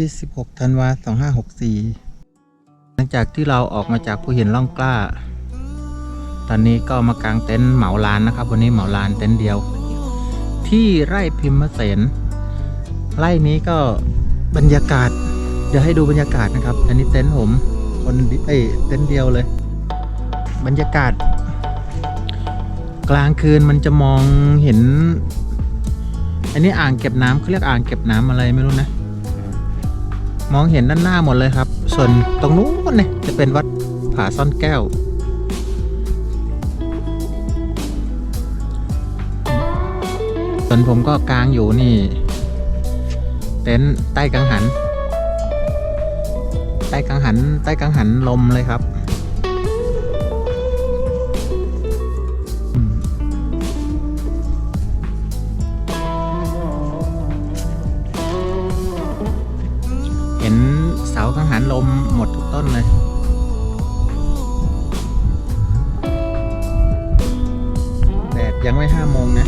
ที่ 16 ธันวา 2564 หลังจากที่เราออกมาจากภูหินล่องกล้า ตอนนี้ก็มากางเต็นท์เหมาลานนะครับ วันนี้เหมาลานเต็นท์เดียว ที่ไร่พิมพ์เสนไร่นี้ก็บรรยากาศ เดี๋ยวให้ดูบรรยากาศนะครับ อันนี้เต็นท์ผมคนเดีเอ้เต็นท์เดียวเลย บรรยากาศ กลางคืนมันจะมองเห็น อันนี้อ่างเก็บน้ำเขาเรียกอ่างเก็บน้ำอะไรไม่รู้นะ มองเห็นด้านหน้าหมดเลยครับ ส่วนตรงนู้นเนี่ยจะเป็นวัดผาซ่อนแก้ว ส่วนผมก็กลางอยู่นี่ เต็นท์ใต้กังหัน ใต้กังหัน ใต้กังหันลมเลยครับ เสากังหันลมหมดทุกต้นเลยแดดยังไม่ห้าโมงนะ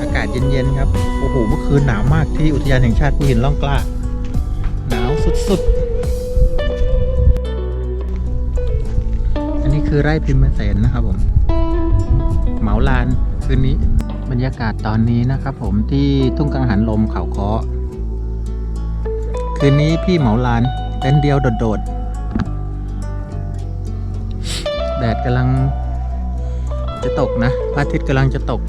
อากาศเย็นๆครับ โอ้โหเมื่อคืนหนาวมากที่อุทยานแห่งชาติภูหินร่องกล้า หนาวสุดๆ อันนี้คือไร่พิมพ์เสนนะครับผม เหมาลานคืนนี้บรรยากาศตอนนี้นะครับผมที่ทุ่งกังหันลมเขาเคาะ คืนนี้พี่เหมาลานเต็นท์เดียวโดดๆ แดดกำลังจะตกนะพระอาทิตย์กำลังจะตก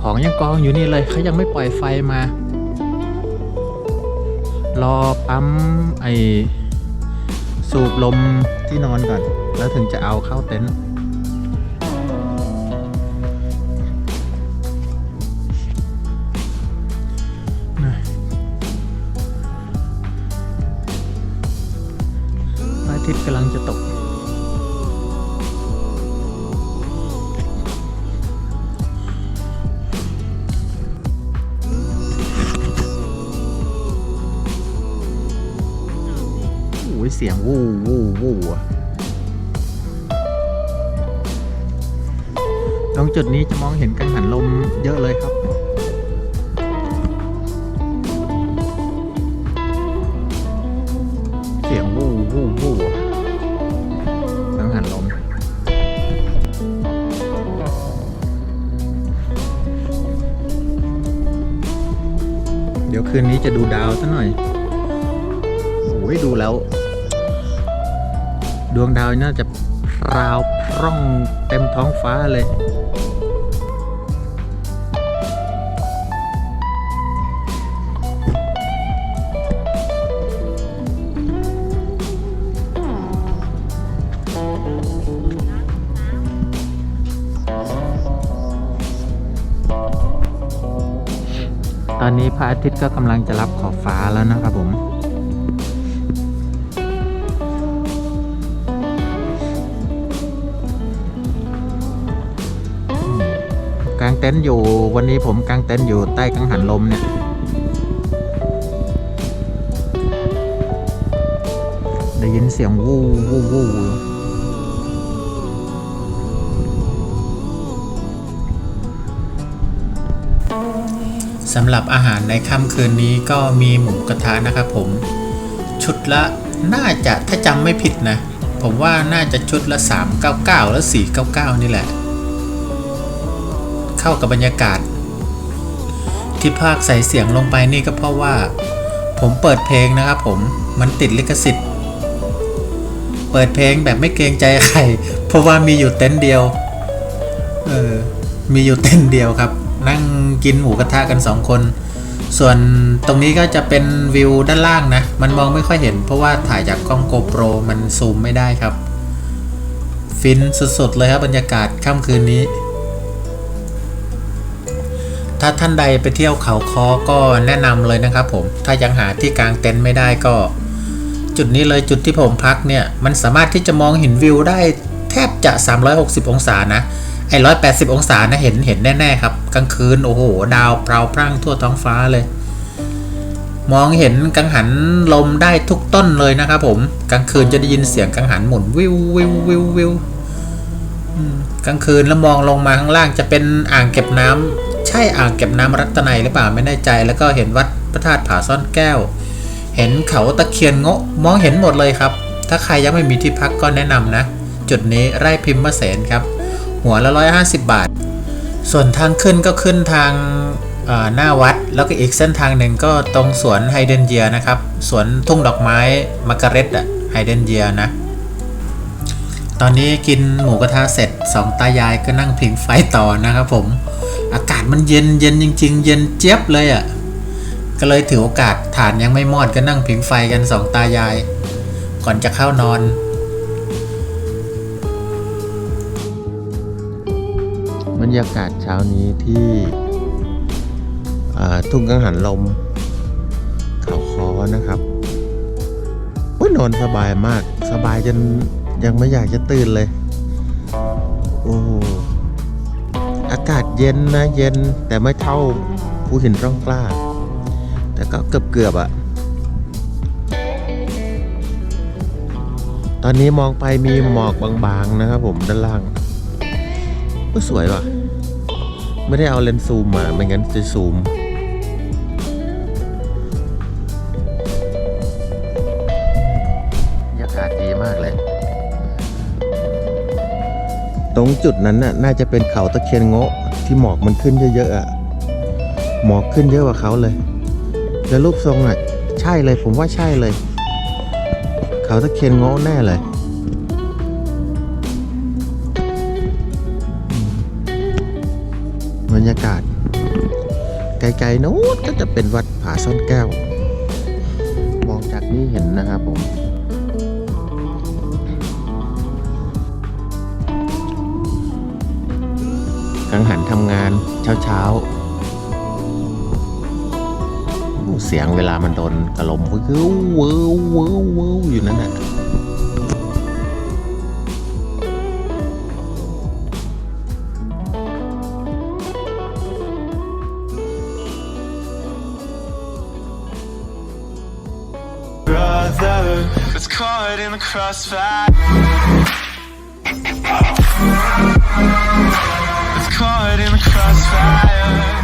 ของยังกองอยู่นี่เลยเขายังไม่ปล่อยไฟมา รอปั๊มไอสูบลมที่นอนก่อน แล้วถึงจะเอาเข้าเต็นท์ ทิตย์กำลังจะตก โอ้ยเสียงวู้วู้วู้อะตรงจุดนี้จะมองเห็นกังหันลมเยอะเลยครับ คืนนี้จะดูดาวซะหน่อยโอ้ยดูแล้ว ดวงดาวน่าจะพราวพร่องเต็มท้องฟ้าเลย ตอนนี้พระอาทิตย์ก็กำลังจะรับขอบฟ้าแล้วนะครับผมกางเต็นท์อยู่วันนี้ผมกางเต็นท์อยู่ใต้กังหันลมเนี่ยได้ยินเสียงวู้วู้วู้ สำหรับอาหารในค่ำคืนนี้ก็มีหมูกระทะนะครับผม ชุดละน่าจะถ้าจำไม่ผิดนะ ผมว่าน่าจะชุดละ 399 แล้ว499 นี่แหละ เข้ากับบรรยากาศ ที่ภาคใส่เสียงลงไปนี่ก็เพราะว่า ผมเปิดเพลงนะครับผมมันติดลิขสิทธิ์ เปิดเพลงแบบไม่เกรงใจใคร เพราะว่ามีอยู่เต็นท์เดียว เออ มีอยู่เต็นท์เดียวครับ นั่งกินหมูกระทะกันสองคน ส่วนตรงนี้ก็จะเป็นวิวด้านล่างนะ มันมองไม่ค่อยเห็นเพราะว่าถ่ายจากกล้องโกโปรมันซูมไม่ได้ครับ ฟินสุดๆเลยครับบรรยากาศค่ำคืนนี้ ถ้าท่านใดไปเที่ยวเขาคอก็แนะนำเลยนะครับผมถ้ายังหาที่กางเต็นท์ไม่ได้ก็ จุดนี้เลยจุดที่ผมพักเนี่ย มันสามารถที่จะมองเห็นวิวได้แทบจะ 360 องศานะ ไอ้180องศานะเห็นเห็นแน่ๆครับ กลางคืน โอ้โห ดาวเปล่าพรั่งทั่วท้องฟ้าเลย มองเห็นกังหันลมได้ทุกต้นเลยนะครับผม กลางคืนจะได้ยินเสียงกังหันหมุนวิววิววิววิวกลางคืนแล้วมองลงมาข้างล่างจะเป็นอ่างเก็บน้ำใช่อ่างเก็บน้ำรัตนัยหรือเปล่าไม่แน่ใจ แล้วก็เห็นวัดพระธาตุผาซ่อนแก้ว เห็นเขาตะเคียนโงะมองเห็นหมดเลยครับ ถ้าใครยังไม่มีที่พักก็แนะนำนะ จุดนี้ไร่พิมพ์มะเสนครับ หัวละ 150 บาท ส่วนทางขึ้นก็ขึ้นทางหน้าวัด แล้วก็อีกเส้นทางหนึ่งก็ตรงสวนไฮเดนเยียนะครับ สวนทุ่งดอกไม้มาการเร็ตอะไฮเดนเยียนะ ตอนนี้กินหมูกระทะเสร็จสองตายายก็นั่งผิงไฟต่อนะครับผม อากาศมันเย็นเย็นจริง ๆ เย็นเจี๊ยบเลยอะ่ะก็เลยถือโอกาสฐานยังไม่มอดก็นั่งผิงไฟกันสองตายาย ก่อนจะเข้านอน รรยากาศเช้านี้ที่ทุ่งกังหันลม เขาคอนะครับโอ้ยนอนสบายมาก สบายจนยังไม่อยากจะตื่นเลย โอ้โหอากาศเย็นนะเย็นแต่ไม่เท่าภูหินร่องกล้า แต่ก็เกือบเกือบอะตอนนี้มองไปมีหมอกบางๆนะครับผมด้านล่างก็สวยว่ะ ไม่ได้เอาเลนส์ซูมมาไม่งั้นจะซูม บรรยากาศดีมากเลย ตรงจุดนั้นน่ะน่าจะเป็นเขาตะเคียนโงะที่หมอกมันขึ้นเยอะๆอะ หมอกขึ้นเยอะกว่าเขาเลย แล้วรูปทรงอะ ใช่เลยผมว่าใช่เลย เขาตะเคียนโงะแน่เลย รยากาศ ไกลๆโน้นก็จะเป็นวัดผาซ่อนแก้ว มองจากนี้เห็นนะครับผมกังหันทำงานเช้าๆเสียงเวลามันโดนกระลมเวิ้วเวิ้วเวิ้วอยู่นั่นแหละ that's caught in the crossfire. That's caught in the crossfire.